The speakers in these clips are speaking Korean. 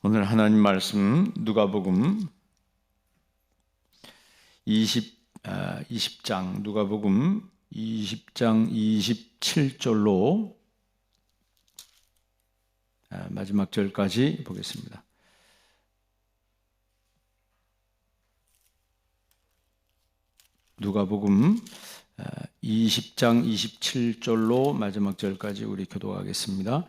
오늘 하나님 말씀 누가복음 20 아, 20장 누가복음 20장 27절로 아, 마지막 절까지 보겠습니다. 누가복음 20장 27절로 마지막 절까지 우리 교도하겠습니다.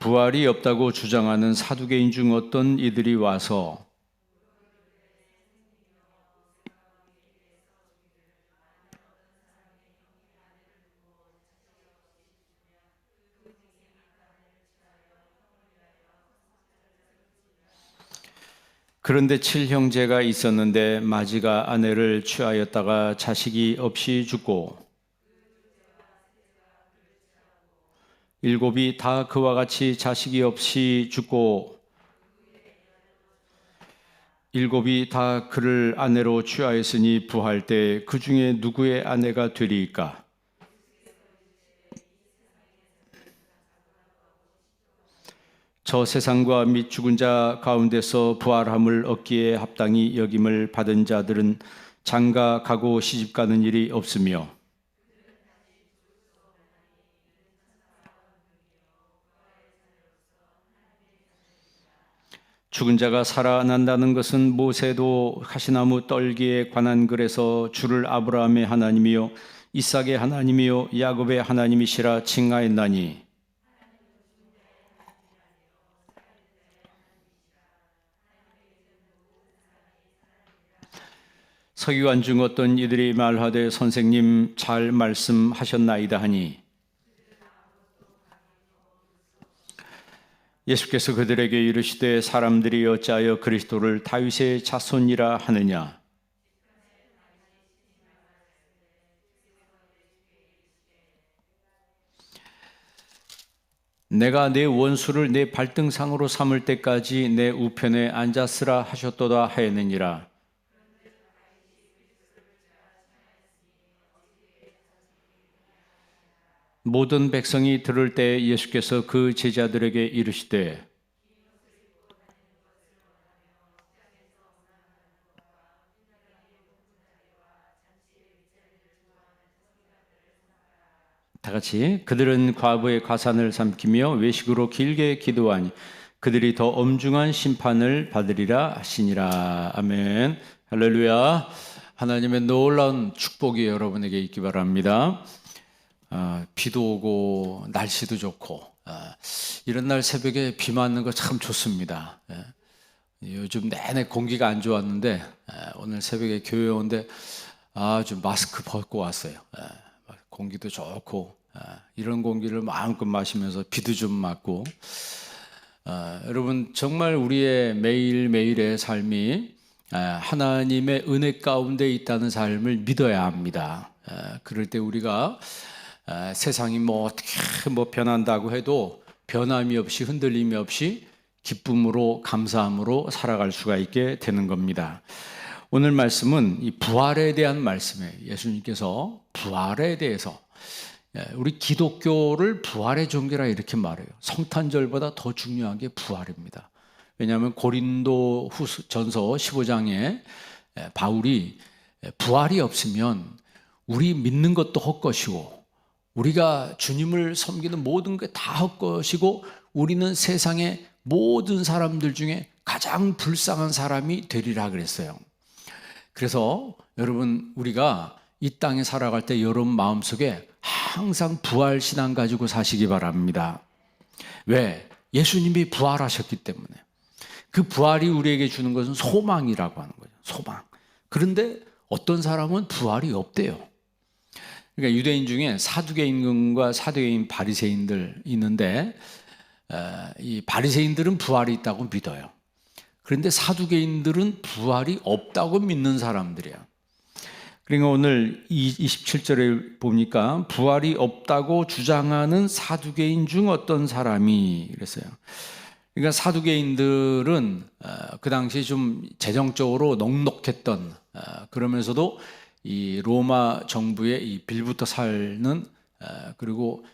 부활이 없다고 주장하는 사두개인 중 어떤 이들이 와서 그런데 칠형제가 있었는데 마지가 아내를 취하였다가 자식이 없이 죽고 일곱이 다 그와 같이 자식이 없이 죽고 일곱이 다 그를 아내로 취하였으니 부할 때 그 중에 누구의 아내가 되리이까? 저 세상과 및 죽은 자 가운데서 부활함을 얻기에 합당히 여김을 받은 자들은 장가 가고 시집 가는 일이 없으며 죽은 자가 살아난다는 것은 모세도 가시나무 떨기에 관한 글에서 주를 아브라함의 하나님이요 이삭의 하나님이요 야곱의 하나님이시라 칭하였나니. 서기관 중 어떤 이들이 말하되 선생님 잘 말씀하셨나이다 하니 예수께서 그들에게 이르시되 사람들이 어찌하여 그리스도를 다윗의 자손이라 하느냐? 내가 내 원수를 내 발등상으로 삼을 때까지 내 우편에 앉았으라 하셨도다 하였느니라 모든 백성이 들을 때 예수께서 그 제자들에게 이르시되 다 같이 그들은 과부의 과산을 삼키며 외식으로 길게 기도하니 그들이 더 엄중한 심판을 받으리라 하시니라. 아멘. 할렐루야. 하나님의 놀라운 축복이 여러분에게 있기 바랍니다. 아, 비도 오고 날씨도 좋고 아, 이런 날 새벽에 비 맞는 거 참 좋습니다. 예. 요즘 내내 공기가 안 좋았는데 예, 오늘 새벽에 교회 오는데 아주 마스크 벗고 왔어요. 예, 공기도 좋고 아, 이런 공기를 마음껏 마시면서 비도 좀 맞고 아, 여러분 정말 우리의 매일 매일의 삶이 아, 하나님의 은혜 가운데 있다는 삶을 믿어야 합니다. 아, 그럴 때 우리가 아, 세상이 뭐 어떻게 뭐 변한다고 해도 변함이 없이 흔들림이 없이 기쁨으로 감사함으로 살아갈 수가 있게 되는 겁니다. 오늘 말씀은 이 부활에 대한 말씀이에요. 예수님께서 부활에 대해서 예, 우리 기독교를 부활의 종교라 이렇게 말해요. 성탄절보다 더 중요한 게 부활입니다. 왜냐하면 고린도 후서 전서 15장에 바울이 부활이 없으면 우리 믿는 것도 헛것이고 우리가 주님을 섬기는 모든 게 다 헛것이고 우리는 세상의 모든 사람들 중에 가장 불쌍한 사람이 되리라 그랬어요. 그래서 여러분 우리가 이 땅에 살아갈 때 여러분 마음속에 항상 부활 신앙 가지고 사시기 바랍니다. 왜? 예수님이 부활하셨기 때문에. 그 부활이 우리에게 주는 것은 소망이라고 하는 거죠. 소망. 그런데 어떤 사람은 부활이 없대요. 그러니까 유대인 중에 사두개인과 사두개인 바리새인들 있는데 이 바리새인들은 부활이 있다고 믿어요. 그런데 사두개인들은 부활이 없다고 믿는 사람들이야. 그러니까 오늘 27절에 보니까 부활이 없다고 주장하는 사두개인 중 어떤 사람이 그랬어요. 그러니까 사두개인들은 그 당시 좀 재정적으로 넉넉했던 그러면서도 이 로마 정부의 이 빌부터 살는 그리고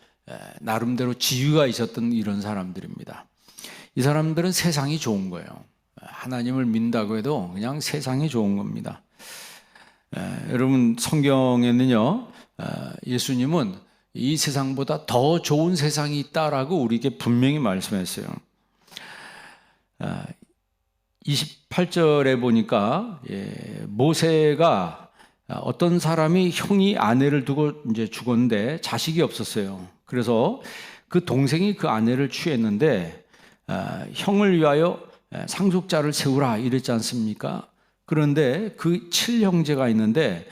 나름대로 지위가 있었던 이런 사람들입니다. 이 사람들은 세상이 좋은 거예요. 하나님을 믿는다고 해도 그냥 세상이 좋은 겁니다. 에, 여러분 성경에는요 어, 예수님은 이 세상보다 더 좋은 세상이 있다라고 우리에게 분명히 말씀했어요. 28절에 보니까 예, 모세가 어떤 사람이 형이 아내를 두고 이제 죽었는데 자식이 없었어요. 그래서 그 동생이 그 아내를 취했는데 아, 형을 위하여 상속자를 세우라 이랬지 않습니까? 그런데 그 칠형제가 있는데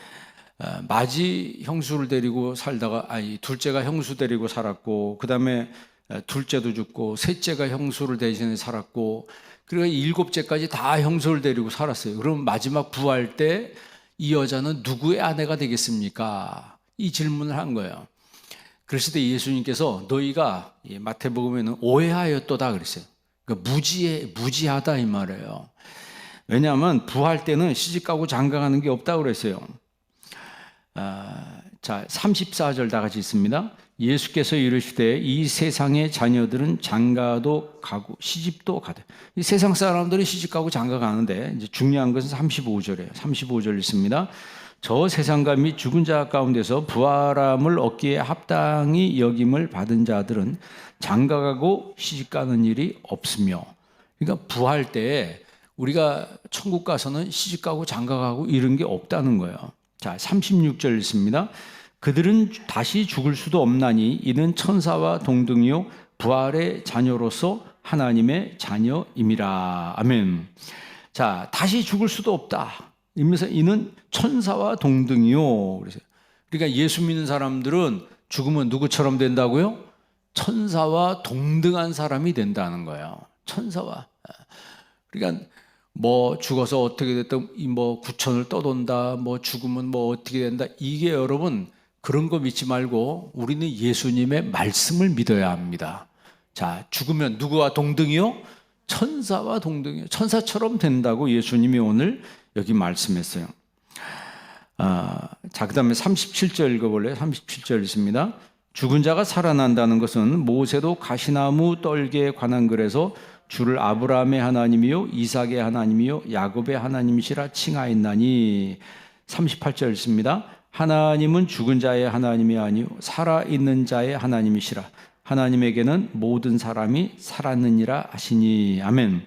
아, 마지 형수를 데리고 살다가 아니 둘째가 형수 데리고 살았고 그다음에 둘째도 죽고 셋째가 형수를 대신해 살았고 그리고 일곱째까지 다 형수를 데리고 살았어요. 그럼 마지막 부활 때 이 여자는 누구의 아내가 되겠습니까? 이 질문을 한 거예요. 그랬을 때 예수님께서 너희가 마태복음에는 오해하였도다 그랬어요. 그러니까 무지해 무지하다 이 말이에요. 왜냐하면 부활 때는 시집 가고 장가 가는 게 없다 그랬어요. 아, 자, 34절 다 같이 있습니다. 예수께서 이르시되 이 세상의 자녀들은 장가도 가고 시집도 가되 이 세상 사람들이 시집 가고 장가 가는데 이제 중요한 것은 35절이에요. 35절 있습니다. 저 세상과 및 죽은 자 가운데서 부활함을 얻기에 합당히 여김을 받은 자들은 장가 가고 시집 가는 일이 없으며 그러니까 부활 때 우리가 천국 가서는 시집 가고 장가 가고 이런 게 없다는 거예요. 자, 36절 있습니다. 그들은 다시 죽을 수도 없나니 이는 천사와 동등이요 부활의 자녀로서 하나님의 자녀임이라. 아멘. 자, 다시 죽을 수도 없다. 이면서 이는 천사와 동등이요. 그러니까 예수 믿는 사람들은 죽으면 누구처럼 된다고요? 천사와 동등한 사람이 된다는 거예요. 천사와. 그러니까 뭐 죽어서 어떻게 됐든 뭐 구천을 떠돈다, 뭐 죽으면 뭐 어떻게 된다. 이게 여러분 그런 거 믿지 말고 우리는 예수님의 말씀을 믿어야 합니다. 자, 죽으면 누구와 동등이요? 천사와 동등이요. 천사처럼 된다고 예수님이 오늘 여기 말씀했어요. 아, 자, 그 다음에 37절 읽어볼래요? 37절 있습니다. 죽은 자가 살아난다는 것은 모세도 가시나무 떨기에 관한 글에서 주를 아브라함의 하나님이요 이삭의 하나님이요 야곱의 하나님이시라 칭하였나니 38절 있습니다. 하나님은 죽은 자의 하나님이 아니요 살아 있는 자의 하나님이시라. 하나님에게는 모든 사람이 살았느니라 하시니 아멘.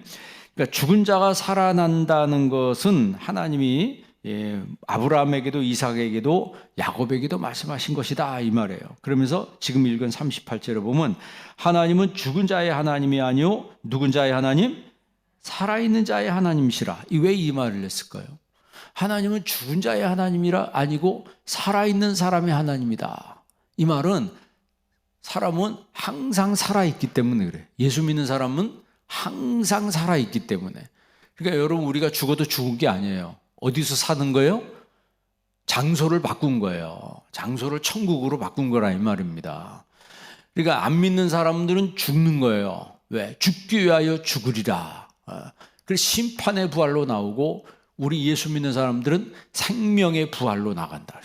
그러니까 죽은 자가 살아난다는 것은 하나님이 예, 아브라함에게도 이삭에게도 야곱에게도 말씀하신 것이다 이 말이에요. 그러면서 지금 읽은 38절에 보면 하나님은 죽은 자의 하나님이 아니요 누군 자의 하나님 살아있는 자의 하나님이시라. 왜 이 말을 했을까요? 하나님은 죽은 자의 하나님이라 아니고 살아있는 사람의 하나님이다. 이 말은 사람은 항상 살아있기 때문에 그래. 예수 믿는 사람은 항상 살아있기 때문에. 그러니까 여러분 우리가 죽어도 죽은 게 아니에요. 어디서 사는 거예요? 장소를 바꾼 거예요. 장소를 천국으로 바꾼 거라 이 말입니다. 그러니까 안 믿는 사람들은 죽는 거예요. 왜? 죽기 위하여 죽으리라. 어. 그래서 심판의 부활로 나오고 우리 예수 믿는 사람들은 생명의 부활로 나간다.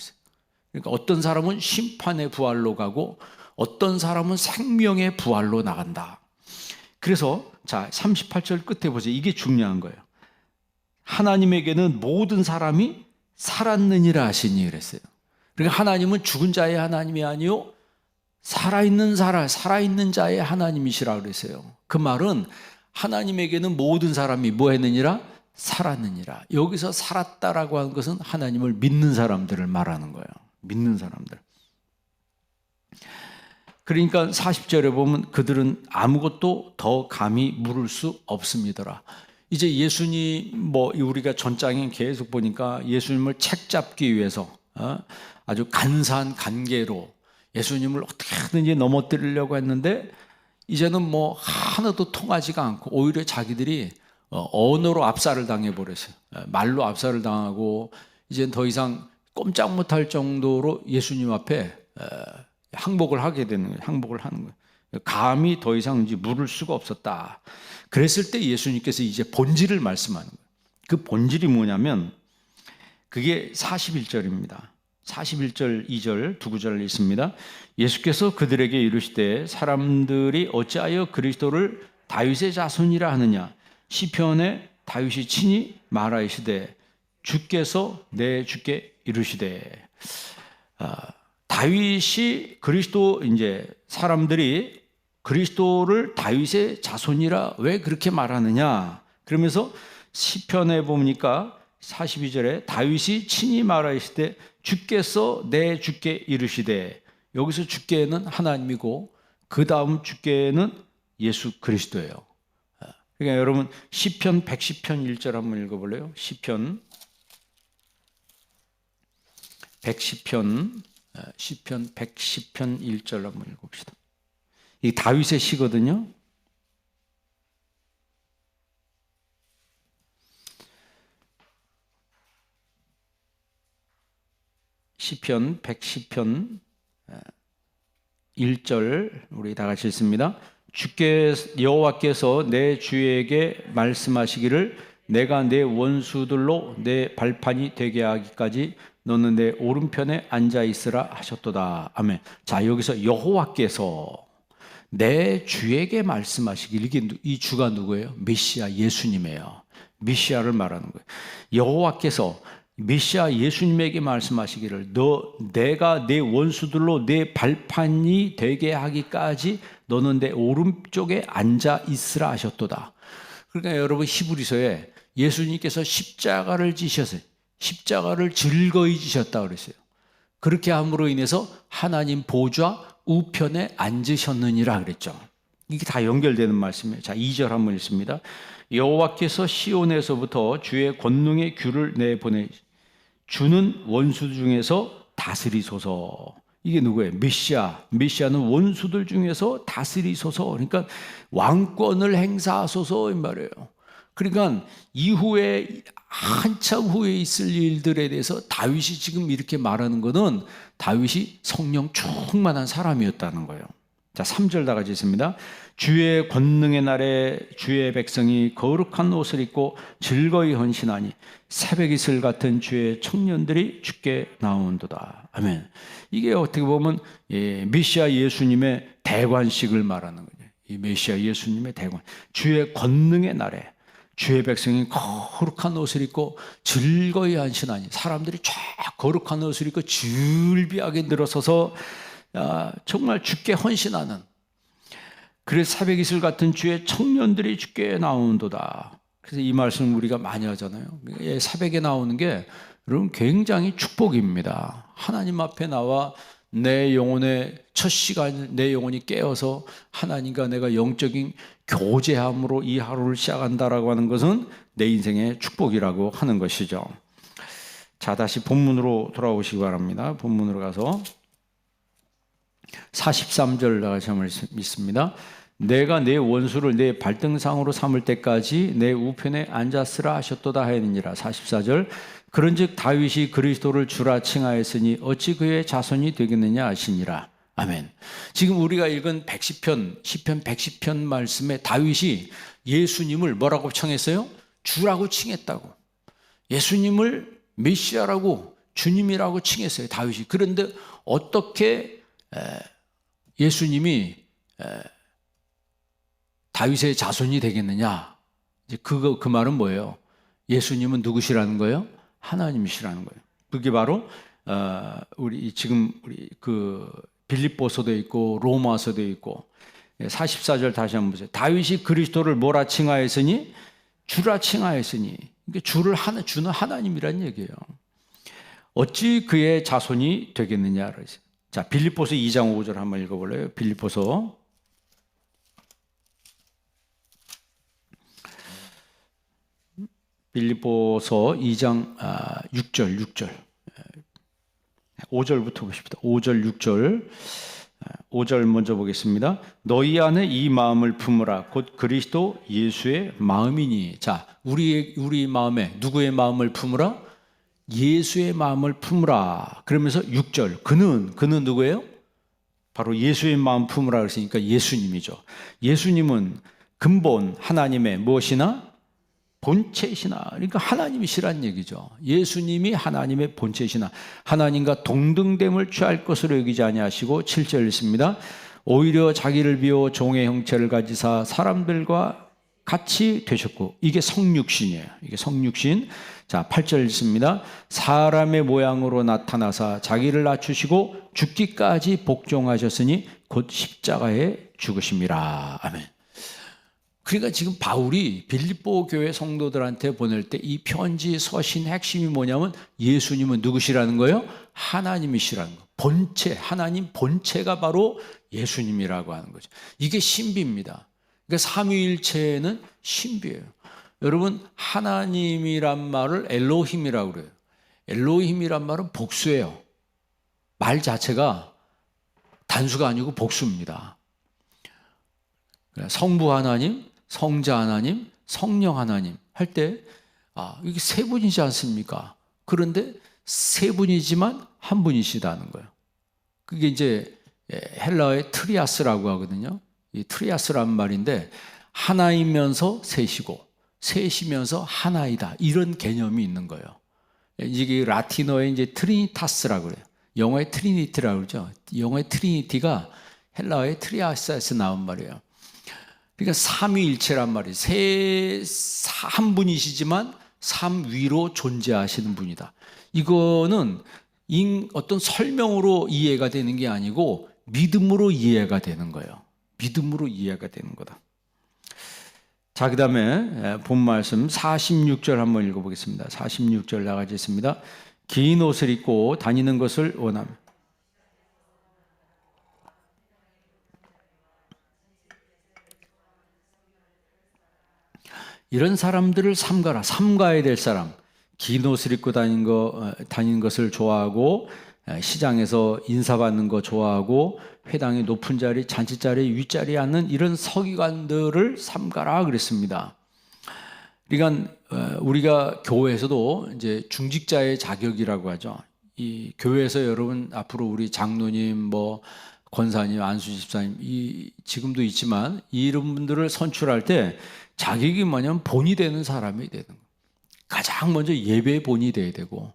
그러니까 어떤 사람은 심판의 부활로 가고 어떤 사람은 생명의 부활로 나간다. 그래서 자 38절 끝에 보세요. 이게 중요한 거예요. 하나님에게는 모든 사람이 살았느니라 하시니 그랬어요. 그러니까 하나님은 죽은 자의 하나님이 아니요 살아있는 사람, 살아있는 자의 하나님이시라 그랬어요. 그 말은 하나님에게는 모든 사람이 뭐 했느니라? 살았느니라. 여기서 살았다라고 하는 것은 하나님을 믿는 사람들을 말하는 거예요. 믿는 사람들. 그러니까 40절에 보면 그들은 아무것도 더 감히 물을 수 없습니다라. 이제 예수님 뭐 우리가 전장에 계속 보니까 예수님을 책 잡기 위해서 어? 아주 간사한 관계로 예수님을 어떻게든지 넘어뜨리려고 했는데 이제는 뭐 하나도 통하지가 않고 오히려 자기들이 어, 언어로 압살을 당해 버렸어요. 말로 압살을 당하고 이제 더 이상 꼼짝 못할 정도로 예수님 앞에 항복을 하게 되는 거예요. 항복을 하는 거예요. 감히 더 이상 이제 물을 수가 없었다. 그랬을 때 예수님께서 이제 본질을 말씀하는 거예요. 그 본질이 뭐냐면 그게 41절입니다. 41절, 2절, 두 구절 있습니다. 예수께서 그들에게 이르시되 사람들이 어찌하여 그리스도를 다윗의 자손이라 하느냐 시편에 다윗이 친히 말하시되 주께서 내 주께 이르시되. 아, 다윗이 그리스도 이제 사람들이 그리스도를 다윗의 자손이라 왜 그렇게 말하느냐? 그러면서 시편에 보니까 42절에 다윗이 친히 말하시되 주께서 내 주께 이르시되. 여기서 주께는 하나님이고 그 다음 주께는 예수 그리스도예요. 그러니까 여러분 시편 110편 1절 한번 읽어 볼래요? 시편 110편 시편 110편 1절 한번 읽어 봅시다. 이 다윗의 시거든요. 시편 110편 1절 우리 다 같이 읽습니다. 주께 여호와께서 내 주에게 말씀하시기를 내가 내 원수들로 내 발판이 되게 하기까지 너는 내 오른편에 앉아 있으라 하셨도다. 아멘. 자, 여기서 여호와께서 내 주에게 말씀하시길 이게 이 주가 누구예요? 메시아 예수님이에요. 메시아를 말하는 거예요. 여호와께서 메시아 예수님에게 말씀하시기를 너 내가 내 원수들로 내 발판이 되게 하기까지 너는 내 오른쪽에 앉아 있으라 하셨도다. 그러니까 여러분 히브리서에 예수님께서 십자가를 지셨어요. 십자가를 즐거이 지셨다 그랬어요. 그렇게 함으로 인해서 하나님 보좌 우편에 앉으셨느니라 그랬죠. 이게 다 연결되는 말씀이에요. 자, 2절 한번 읽습니다. 여호와께서 시온에서부터 주의 권능의 귤을 내보내 주는 원수 중에서 다스리소서. 이게 누구예요? 메시아. 메시아는 원수들 중에서 다스리소서. 그러니까 왕권을 행사하소서 이 말이에요. 그러니까 이후에 한참 후에 있을 일들에 대해서 다윗이 지금 이렇게 말하는 것은 다윗이 성령 충만한 사람이었다는 거예요. 자, 3절 다 같이 있습니다. 주의 권능의 날에 주의 백성이 거룩한 옷을 입고 즐거이 헌신하니 새벽 이슬 같은 주의 청년들이 죽게 나온도다. 아멘. 이게 어떻게 보면 예, 메시아 예수님의 대관식을 말하는 거예요. 이 메시아 예수님의 대관. 주의 권능의 날에 주의 백성이 거룩한 옷을 입고 즐거이 헌신하니 사람들이 쫙 거룩한 옷을 입고 줄비하게 늘어서서 아, 정말 죽게 헌신하는 그래서 사백 이슬 같은 주의 청년들이 죽게 나온도다. 그래서 이 말씀 우리가 많이 하잖아요. 예, 사백에 나오는 게 여러분 굉장히 축복입니다. 하나님 앞에 나와 내 영혼의 첫 시간 내 영혼이 깨어서 하나님과 내가 영적인 교제함으로 이 하루를 시작한다라고 하는 것은 내 인생의 축복이라고 하는 것이죠. 자, 다시 본문으로 돌아오시기 바랍니다. 본문으로 가서 43절 나가시 한번 믿습니다. 내가 내 원수를 내 발등상으로 삼을 때까지 내 우편에 앉았으라 하셨도다 하였느니라. 44절 그런즉 다윗이 그리스도를 주라 칭하였으니 어찌 그의 자손이 되겠느냐 하시니라. 아멘. 지금 우리가 읽은 110편, 10편 110편 말씀에 다윗이 예수님을 뭐라고 청했어요? 주라고 칭했다고. 예수님을 메시아라고 주님이라고 칭했어요. 다윗이. 그런데 어떻게 예수님이 다윗의 자손이 되겠느냐? 이제 그거 그 말은 뭐예요? 예수님은 누구시라는 거예요? 하나님이시라는 거예요. 그게 바로 어, 우리 지금 우리 그 빌립보서도 있고 로마서도 있고 44절 다시 한번 보세요. 다윗이 그리스도를 뭐라 칭하였으니 주라 칭하였으니 그러니까 주를 하나 주는 하나님이란 얘기예요. 어찌 그의 자손이 되겠느냐 그러죠. 자, 빌립보서 2장 5절 한번 읽어볼래요? 빌립보서 빌립보서 2장 6절 6절 5절부터 보십시다. 5절 6절 5절 먼저 보겠습니다. 너희 안에 이 마음을 품으라 곧 그리스도 예수의 마음이니. 자, 우리 우리 마음에 누구의 마음을 품으라? 예수의 마음을 품으라. 그러면서 6절. 그는, 그는 누구예요? 바로 예수의 마음 품으라 그랬으니까 예수님이죠. 예수님은 근본 하나님의 무엇이나 본체시나 그러니까 하나님이시란 얘기죠. 예수님이 하나님의 본체시나 하나님과 동등됨을 취할 것으로 여기지 아니하시고 7절 읽습니다. 오히려 자기를 비워 종의 형체를 가지사 사람들과 같이 되셨고 이게 성육신이에요. 이게 성육신. 자, 8절 있습니다. 사람의 모양으로 나타나사 자기를 낮추시고 죽기까지 복종하셨으니 곧 십자가에 죽으심이라. 아멘. 그러니까 지금 바울이 빌립보 교회 성도들한테 보낼 때 이 편지 서신 핵심이 뭐냐면 예수님은 누구시라는 거예요? 하나님이시라는 거. 본체, 하나님 본체가 바로 예수님이라고 하는 거죠. 이게 신비입니다. 그러니까 삼위일체는 신비예요. 여러분 하나님이란 말을 엘로힘이라고 그래요. 엘로힘이란 말은 복수예요. 말 자체가 단수가 아니고 복수입니다. 성부 하나님, 성자 하나님, 성령 하나님 할 때, 아, 이게 세 분이지 않습니까? 그런데 세 분이지만 한 분이시다는 거예요. 그게 이제 헬라어의 트리아스라고 하거든요. 이 트리아스란 말인데, 하나이면서 셋이고, 셋이면서 하나이다. 이런 개념이 있는 거예요. 이게 라틴어의 이제 트리니타스라고 그래요. 영어의 트리니티라고 그러죠. 영어의 트리니티가 헬라어의 트리아스에서 나온 말이에요. 그러니까 삼위일체란 말이에요. 세, 한 분이시지만 삼 위로 존재하시는 분이다. 이거는 인, 어떤 설명으로 이해가 되는 게 아니고 믿음으로 이해가 되는 거예요. 믿음으로 이해가 되는 거다. 자, 그 다음에 본 말씀 46절 한번 읽어보겠습니다. 46절 나가지 있습니다. 긴 옷을 입고 다니는 것을 원하며 이런 사람들을 삼가라. 삼가야 될 사람. 긴 옷을 입고 다니는 거 어, 다니는 것을 좋아하고 시장에서 인사받는 거 좋아하고 회당의 높은 자리, 잔치 자리, 윗자리에 앉는 이런 서기관들을 삼가라 그랬습니다. 그러니까 어, 우리가 교회에서도 이제 중직자의 자격이라고 하죠. 이 교회에서 여러분 앞으로 우리 장로님 뭐 권사님, 안수 집사님 이 지금도 있지만 이런 분들을 선출할 때 자격이 뭐냐면 본이 되는 사람이 되는 거예요. 가장 먼저 예배의 본이 돼야 되고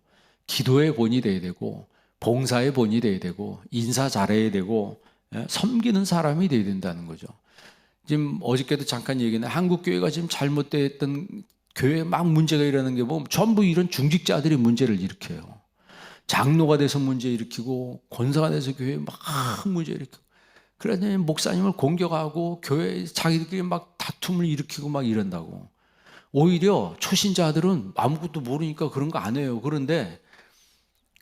기도의 본이 돼야 되고 봉사의 본이 돼야 되고 인사 잘해야 되고 예, 섬기는 사람이 돼야 된다는 거죠. 지금 어저께도 잠깐 얘기했는데 한국 교회가 지금 잘못됐던 교회에 막 문제가 일어나는 게 보면 전부 이런 중직자들이 문제를 일으켜요. 장로가 돼서 문제 일으키고 권사가 돼서 교회에 막 문제 일으키고 그러더니 목사님을 공격하고 교회 자기들끼리 막 다툼을 일으키고 막 이런다고. 오히려 초신자들은 아무것도 모르니까 그런 거 안 해요. 그런데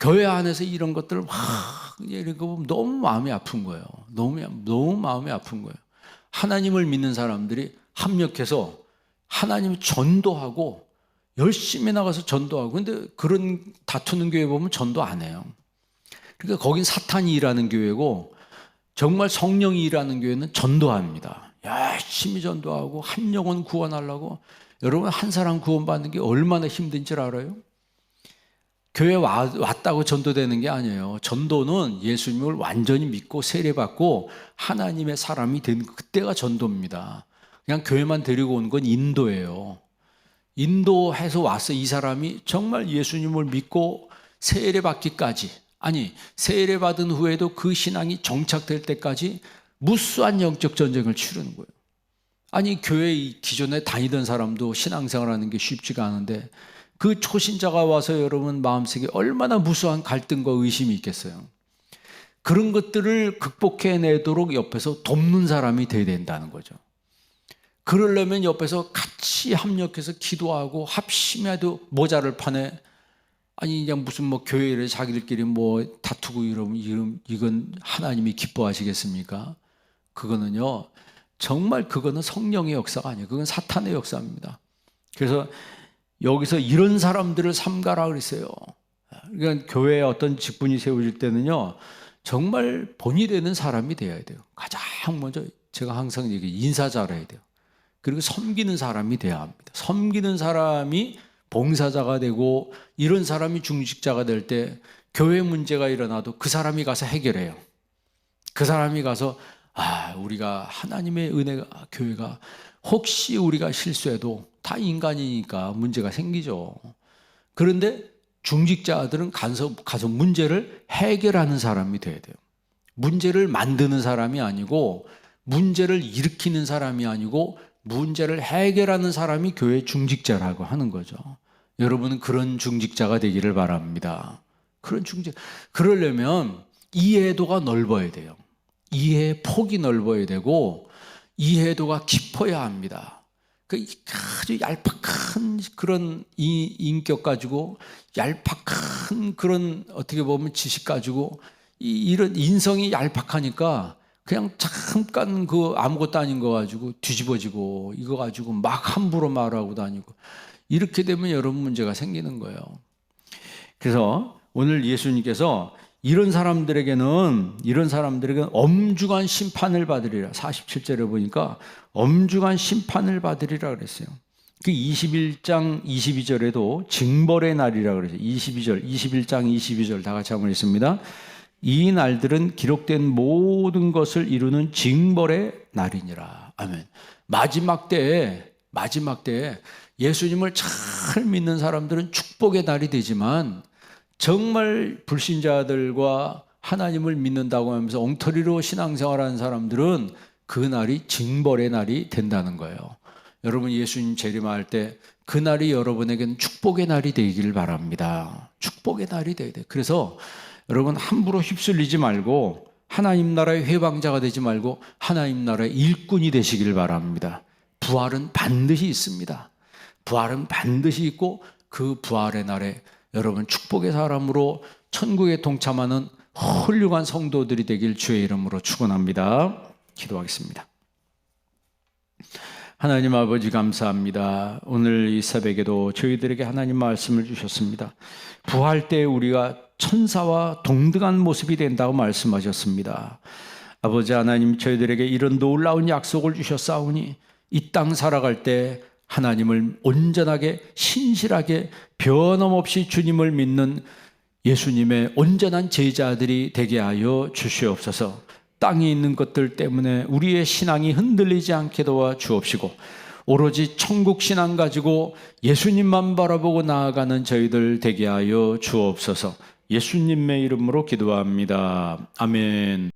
교회 안에서 이런 것들을 막 이런 거 보면 너무 마음이 아픈 거예요. 너무 너무 마음이 아픈 거예요. 하나님을 믿는 사람들이 합력해서 하나님 전도하고 열심히 나가서 전도하고 근데 그런 다투는 교회 보면 전도 안 해요. 그러니까 거긴 사탄이 일하는 교회고 정말 성령이 일하는 교회는 전도합니다. 열심히 전도하고 한 영혼 구원하려고 여러분 한 사람 구원받는 게 얼마나 힘든 줄 알아요? 교회 와, 왔다고 전도되는 게 아니에요. 전도는 예수님을 완전히 믿고 세례받고 하나님의 사람이 된 그때가 전도입니다. 그냥 교회만 데리고 온 건 인도예요. 인도해서 와서 이 사람이 정말 예수님을 믿고 세례받기까지 아니 세례 받은 후에도 그 신앙이 정착될 때까지 무수한 영적 전쟁을 치르는 거예요. 아니 교회 기존에 다니던 사람도 신앙생활하는 게 쉽지가 않은데 그 초신자가 와서 여러분 마음속에 얼마나 무수한 갈등과 의심이 있겠어요. 그런 것들을 극복해내도록 옆에서 돕는 사람이 돼야 된다는 거죠. 그러려면 옆에서 같이 합력해서 기도하고 합심해도 모자를 파네 아니 그냥 무슨 뭐 교회를 자기들끼리 뭐 다투고 이러면 이건 하나님이 기뻐하시겠습니까? 그거는요 정말 그거는 성령의 역사가 아니에요. 그건 사탄의 역사입니다. 그래서 여기서 이런 사람들을 삼가라 그랬어요. 그러니까 교회에 어떤 직분이 세워질 때는요 정말 본이 되는 사람이 되어야 돼요. 가장 먼저 제가 항상 얘기 인사 잘해야 돼요. 그리고 섬기는 사람이 돼야 합니다. 섬기는 사람이 봉사자가 되고 이런 사람이 중직자가 될 때 교회 문제가 일어나도 그 사람이 가서 해결해요. 그 사람이 가서 아, 우리가 하나님의 은혜가 교회가 혹시 우리가 실수해도 다 인간이니까 문제가 생기죠. 그런데 중직자들은 가서, 가서 문제를 해결하는 사람이 돼야 돼요. 문제를 만드는 사람이 아니고 문제를 일으키는 사람이 아니고 문제를 해결하는 사람이 교회 중직자라고 하는 거죠. 여러분은 그런 중직자가 되기를 바랍니다. 그런 중직 그러려면 이해도가 넓어야 돼요. 이해 폭이 넓어야 되고 이해도가 깊어야 합니다. 그 아주 얄팍한 그런 이 인격 가지고 얄팍한 그런 어떻게 보면 지식 가지고 이, 이런 인성이 얄팍하니까 그냥 잠깐 그 아무것도 아닌 거 가지고 뒤집어지고 이거 가지고 막 함부로 말하고 다니고 이렇게 되면 여러분 문제가 생기는 거예요. 그래서 오늘 예수님께서 이런 사람들에게는 이런 사람들에게는 엄중한 심판을 받으리라. 47절에 보니까 엄중한 심판을 받으리라 그랬어요. 그 21장 22절에도 징벌의 날이라 그랬어요. 22절, 21장 22절 다 같이 한번 읽습니다. 이 날들은 기록된 모든 것을 이루는 징벌의 날이니라. 아멘. 마지막 때에 마지막 때에 예수님을 잘 믿는 사람들은 축복의 날이 되지만 정말 불신자들과 하나님을 믿는다고 하면서 엉터리로 신앙생활하는 사람들은 그 날이 징벌의 날이 된다는 거예요. 여러분 예수님 재림할 때 그 날이 여러분에게는 축복의 날이 되기를 바랍니다. 축복의 날이 돼야 돼. 그래서 여러분 함부로 휩쓸리지 말고 하나님 나라의 회방자가 되지 말고 하나님 나라의 일꾼이 되시길 바랍니다. 부활은 반드시 있습니다. 부활은 반드시 있고 그 부활의 날에 여러분 축복의 사람으로 천국에 동참하는 훌륭한 성도들이 되길 주의 이름으로 축원합니다. 기도하겠습니다. 하나님 아버지 감사합니다. 오늘 이 새벽에도 저희들에게 하나님 말씀을 주셨습니다. 부활 때 우리가 천사와 동등한 모습이 된다고 말씀하셨습니다. 아버지 하나님 저희들에게 이런 놀라운 약속을 주셨사오니 이 땅 살아갈 때 하나님을 온전하게 신실하게 변함없이 주님을 믿는 예수님의 온전한 제자들이 되게 하여 주시옵소서. 땅에 있는 것들 때문에 우리의 신앙이 흔들리지 않게 도와 주옵시고 오로지 천국 신앙 가지고 예수님만 바라보고 나아가는 저희들 되게 하여 주옵소서. 예수님의 이름으로 기도합니다. 아멘.